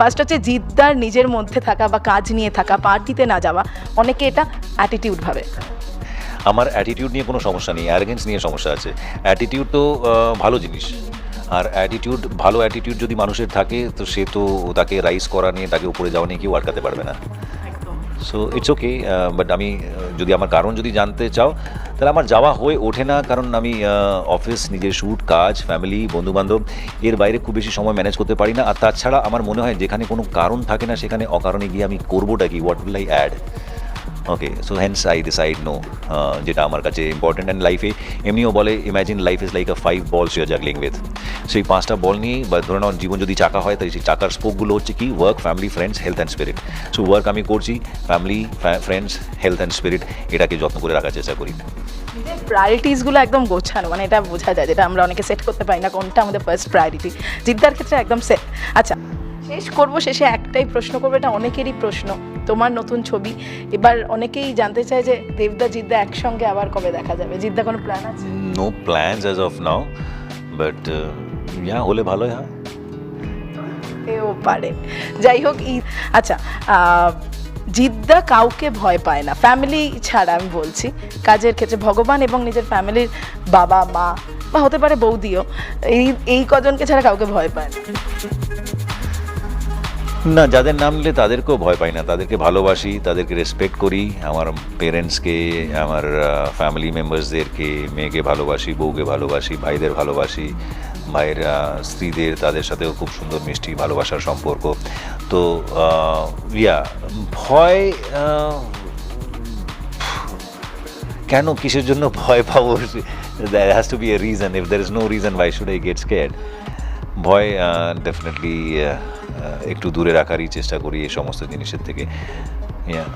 First হচ্ছে জিদ্দার নিজের মধ্যে থাকা বা কাজ নিয়ে থাকা, পার্টিতে না যাওয়া। অনেকে এটা অ্যাটিটিউড ভাবে। আমার অ্যাটিটিউড নিয়ে কোনো সমস্যা নেই অ্যারেগেন্স নিয়ে সমস্যা আছে। অ্যাটিটিউড তো ভালো জিনিস। আর অ্যাটিটিউড ভালো অ্যাটিটিউড যদি মানুষের থাকে, তো সে তো তাকে রাইজ করা নিয়ে, তাকে উপরে যাওয়া নিয়ে কেউ আটকাতে পারবে না। সো ইটস ওকে বাট আমি যদি আমার কারণ যদি জানতে চাও, তাহলে আমার যাওয়া হয়ে ওঠে না, কারণ আমি অফিস নিজের শ্যুট কাজ ফ্যামিলি বন্ধুবান্ধব, এর বাইরে খুব বেশি সময় ম্যানেজ করতে পারি না। আর তাছাড়া আমার মনে হয় যেখানে কোনো কারণ থাকে না, সেখানে অকারণে গিয়ে আমি করবোটা কি? What will I add okay so hence I decide no যেটা আমার কাছে ইম্পর্টেন্ট অ্যান্ড লাইফে এমনিও বলে imagine life is like a five balls your juggling with সেই পাঁচটা বল নিয়েই বা ধরে নাও জীবন যদি চাকা হয় তাই সেই চাকার স্পোকগুলো হচ্ছে কি work family friends health and spirit so work আমি করছি family friends health and spirit এটাকে যত্ন করে রাখার চেষ্টা করি। প্রায়োরিটিসগুলো একদম গোছানো মানে এটা বোঝা যায় যেটা আমরা অনেকে সেট করতে পারি না, কোনটা আমাদের ফার্স্ট প্রায়োরিটি জিদ্দার ক্ষেত্রে একদম সেট আচ্ছা শেষ করব, শেষে একটাই প্রশ্ন করব, এটা অনেকেরই প্রশ্ন। তোমার নতুন ছবি। এবার অনেকেই জানতে চায় যে দেবদা জিদ্দা একসঙ্গে আবার কবে দেখা যাবে? জিদ্দা কোনো প্ল্যান আছে? No plans as of now but yeah হলে ভালো হয়। এও পারে। যাই হোক আচ্ছা জিদ্দা কাউকে ভয় পায় না। ফ্যামিলি ছাড়া আমি বলছি। কাজের ক্ষেত্রে ভগবান এবং নিজের ফ্যামিলির বাবা মা বা হতে পারে বৌদিও এই এই কজনকে ছাড়া কাউকে ভয় পায় না। না, যাদের নাম নিলে তাদেরকেও ভয় পাই না। তাদেরকে ভালোবাসি, তাদেরকে রেসপেক্ট করি। আমার পেরেন্টসকে আমার ফ্যামিলি মেম্বার্সদেরকে মেয়েকে ভালোবাসি, বউকে ভালোবাসি, ভাইদের ভালোবাসি, ভাইয়ের স্ত্রীদের, তাদের সাথেও খুব সুন্দর মিষ্টি ভালোবাসার সম্পর্ক। তো ইয়া, ভয় কেন কিসের জন্য ভয় পাবো? There has to be a reason if there is no reason why should I get scared ভয় ডেফিনেটলি একটু দূরে রাখারই চেষ্টা করি এই সমস্ত জিনিসের থেকে। Yeah.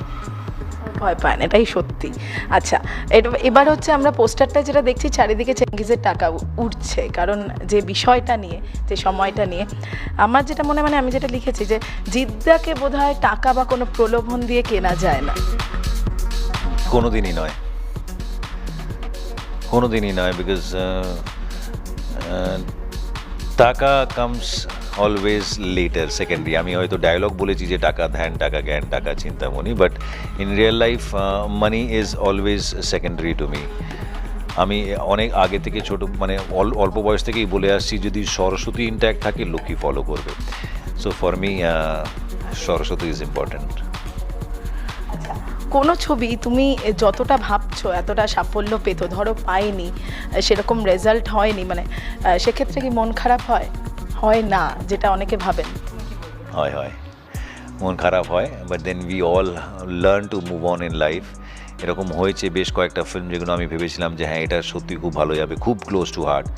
ভয় পায় না এটাই সত্যি। আচ্ছা এটা- এবার হচ্ছে আমরা পোস্টারটা যেটা দেখছি চারিদিকে চেঙ্গিজের টাকা উঠছে কারণ যে বিষয়টা নিয়ে যে সময়টা নিয়ে আমার যেটা মনে মানে আমি যেটা লিখেছি যে জিদ্দাকে বোধহয় টাকা বা কোনো প্রলোভন দিয়ে কেনা যায় না। কোনোদিনই নয়। কোনো দিনই নয় বিকজ টাকা কামস অলওয়েজ লেটার সেকেন্ডারি আমি হয়তো ডায়লগ বলেছি যে টাকা ধ্যান, টাকা জ্ঞান, টাকা Chintamani but in real life money is always secondary to me আমি অনেক আগে থেকে ছোট মানে অল- অল্প বয়স থেকেই বলে আসছি, যদি সরস্বতী ইনট্যাক্ট থাকে লক্ষ্মী ফলো করবে। So for me Saraswati is important কোনো ছবি তুমি যতটা ভাবছ, এতটা সাফল্য পেতো, ধরো পাইনি, সেরকম রেজাল্ট হয়নি মানে সেক্ষেত্রে কি মন খারাপ হয়? হয় না, যেটা অনেকে ভাবেন। হয় হয়। মন খারাপ হয় but then we all learn to move on in life এরকম হয়েছে বেশ কয়েকটা ফিল্ম যেগুলো আমি ভেবেছিলাম যে হ্যাঁ এটা সত্যি খুব ভালো যাবে, খুব close to heart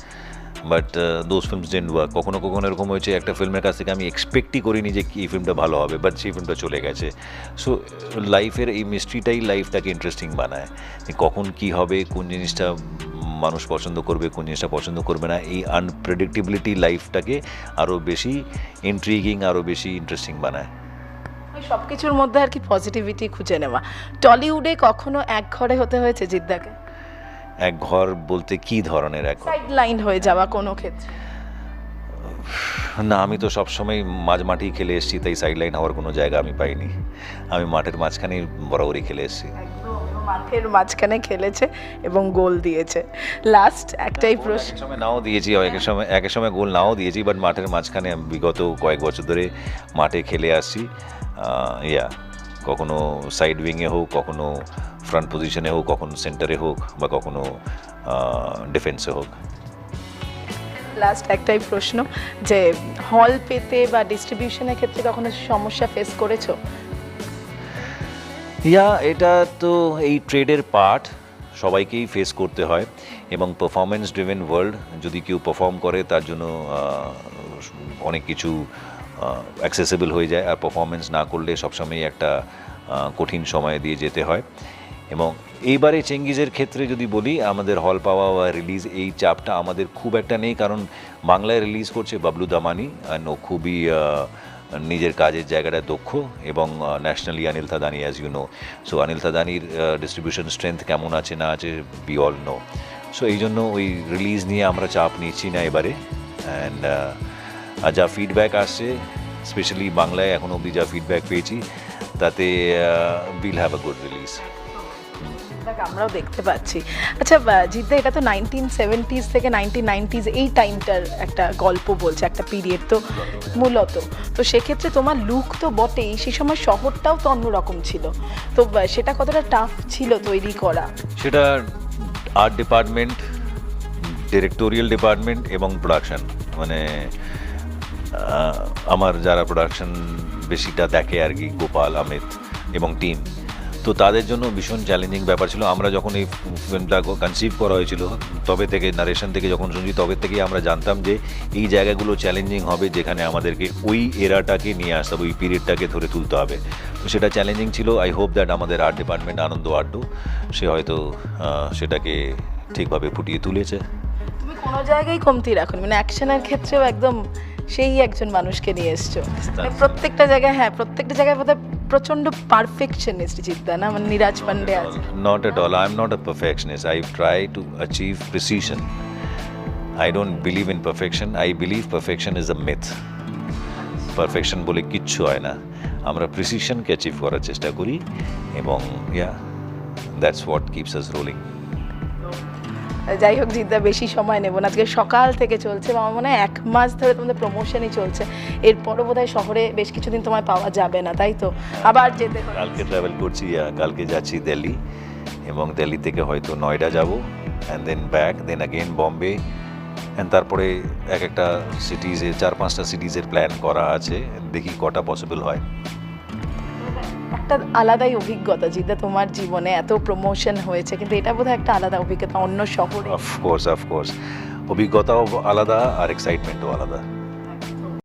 but those films didn't work কখনো কখনো এরকম হয়েছে, একটা ফিল্মের কাছ থেকে আমি এক্সপেক্টই করিনি যে এই ফিল্মটা ভালো হবে বাট সেই ফিল্মটা চলে গেছে। সো লাইফের এই মিস্ট্রিটাই লাইফটাকে ইন্টারেস্টিং বানায়। কখন কি হবে, কোন জিনিসটা মানুষ পছন্দ করবে কোন জিনিসটা পছন্দ করবে না এই আনপ্রেডিক্টেবিলিটি লাইফটাকে আরও বেশি ইন্ট্রিগিং আরও বেশি ইন্টারেস্টিং বানায়। সব কিছুর মধ্যে আর কি পজিটিভিটি খুঁজে নেওয়া। টলিউডে কখনো এক ঘরে হতে হয়েছে জিদ্দাকে? এক ঘর বলতে কি ধরনের এক লাইন হয়ে যাওয়া কোনো ক্ষেত্রে? না আমি তো সবসময় মাঝ মাঠেই খেলে এসেছি তাই সাইড লাইন হওয়ার কোনো জায়গা আমি পাইনি। আমি মাঠের মাঝখানেই বরাবরই খেলে এসেছি। মাঠের মাঝখানে খেলেছে এবং গোল দিয়েছে। লাস্ট একটাই প্রশ্ন সময় নাও দিয়েছি একের সময় একের সময় গোল নাও দিয়েছি বাট মাঠের মাঝখানে বিগত কয়েক বছর ধরে মাঠে খেলে আসছি। ইয়া কখনো সাইড উইংয়ে হোক কখনো ফ্রন্ট পজিশনে হোক কখনো সেন্টারে হোক বা কখনো ডিফেন্সে হোক। লাস্ট একটাই প্রশ্ন যে হল পেতে বা ডিস্ট্রিবিউশনের ক্ষেত্রে কখনো সমস্যা ফেস করেছ? ইয়া, এটা তো এই ট্রেডের পার্ট, সবাইকেই ফেস করতে হয়। এবং পারফরমেন্স ড্রিভেন ওয়ার্ল্ড যদি কেউ পারফর্ম করে, তার জন্য অনেক কিছু অ্যাক্সেসেবল হয়ে যায়। আর পারফরমেন্স না করলে সবসময় একটা কঠিন সময় দিয়ে যেতে হয়। এবং এইবারে চেঙ্গিজের ক্ষেত্রে যদি বলি, আমাদের হল পাওয়া বা রিলিজ এই চাপটা আমাদের খুব একটা নেই। কারণ বাংলায় রিলিজ করছে বাবলু দামানি। ও খুবই নিজের কাজের জায়গাটা দক্ষ এবং nationally Anil Thadani as you know so Anil থাদানির distribution strength কেমন আছে, না আছে বি অল নো সো এই জন্য ওই রিলিজ নিয়ে আমরা চাপ নিচ্ছি না এবারে। অ্যান্ড আর যা ফিডব্যাক আসছে স্পেশালি বাংলায় এখন অবধি যা ফিডব্যাক পেয়েছি, তাতে will have a good release আমরাও দেখতে পাচ্ছি। আচ্ছা জিদ্দা এটা তো নাইনটিন সেভেন্টিজ থেকে নাইনটিন নাইনটিজ এই টাইমটার একটা গল্প বলছে, একটা পিরিয়ড তো মূলত। তো সেক্ষেত্রে তোমার লুক তো বটেই সেই সময় শহরটাও তো অন্যরকম ছিল। তো সেটা কতটা টাফ ছিল তৈরি করা? সেটা আর্ট ডিপার্টমেন্ট ডিরেক্টোরিয়াল ডিপার্টমেন্ট এবং প্রোডাকশন মানে আমার যারা প্রোডাকশন বেশিটা দেখে আর কি, গোপাল অমিত এবং টিম তো তাদের জন্য ভীষণ চ্যালেঞ্জিং ব্যাপার ছিল। আমরা যখন এই ফিল্মটা কনসিভ করা হয়েছিল তবে থেকে নারেশন থেকে যখন শুনছি তবে থেকেই আমরা জানতাম যে এই জায়গাগুলো চ্যালেঞ্জিং হবে যেখানে আমাদেরকে ওই এরাটাকে নিয়ে আসতে হবে ওই পিরিয়ডটাকে ধরে তুলতে হবে। তো সেটা চ্যালেঞ্জিং ছিল। আই হোপ দ্যাট আমাদের আর্ট ডিপার্টমেন্ট আনন্দ আড্ডু সে হয়তো সেটাকে ঠিকভাবে ফুটিয়ে তুলেছে। তুমি কোনো জায়গায় কমতি রাখো মানে অ্যাকশনের ক্ষেত্রেও একদম সেই একজন মানুষকে নিয়ে এসছো। মানে প্রত্যেকটা জায়গায় হ্যাঁ প্রত্যেকটা জায়গায় বোধহয় প্রচণ্ড পারফেকশনিস্ট জিদ্দা না মানে নিরাজ পান্ডে আছে Not at all. I'm not a perfectionist. I try to achieve precision. I don't believe in perfection. I believe perfection is a myth. Perfection বলে কিচ্ছু হয় না আমরা প্রিসিশনকে অ্যাচিভ করার চেষ্টা করি এবং yeah that's what keeps us rolling যাই হোক জিদ্দা বেশি সময় নেব না। আজকে সকাল থেকে চলছে আমার মনে হয় এক মাস ধরে তোমাদের প্রমোশনই চলছে। এরপরও বোধহয় শহরে বেশ কিছুদিন তোমায় পাওয়া যাবে না, তাই তো? আবার যেতে কালকে ট্রাভেল করছি কালকে যাচ্ছি দিল্লি, এবং দিল্লি থেকে হয়তো নয়ডা যাব and then back then again Bombay and তারপরে এক একটা সিটিজে চার পাঁচটা সিটিজের প্ল্যান করা আছে, দেখি কটা পসিবল হয়। একটা আলাদাই অভিজ্ঞতা যেটা তোমার জীবনে এত প্রমোশন হয়েছে, কিন্তু এটা বোধহয় একটা আলাদা অভিজ্ঞতা অন্য শহরে। অফকোর্স অফকোর্স অভিজ্ঞতাও আলাদা আর এক্সাইটমেন্টও আলাদা।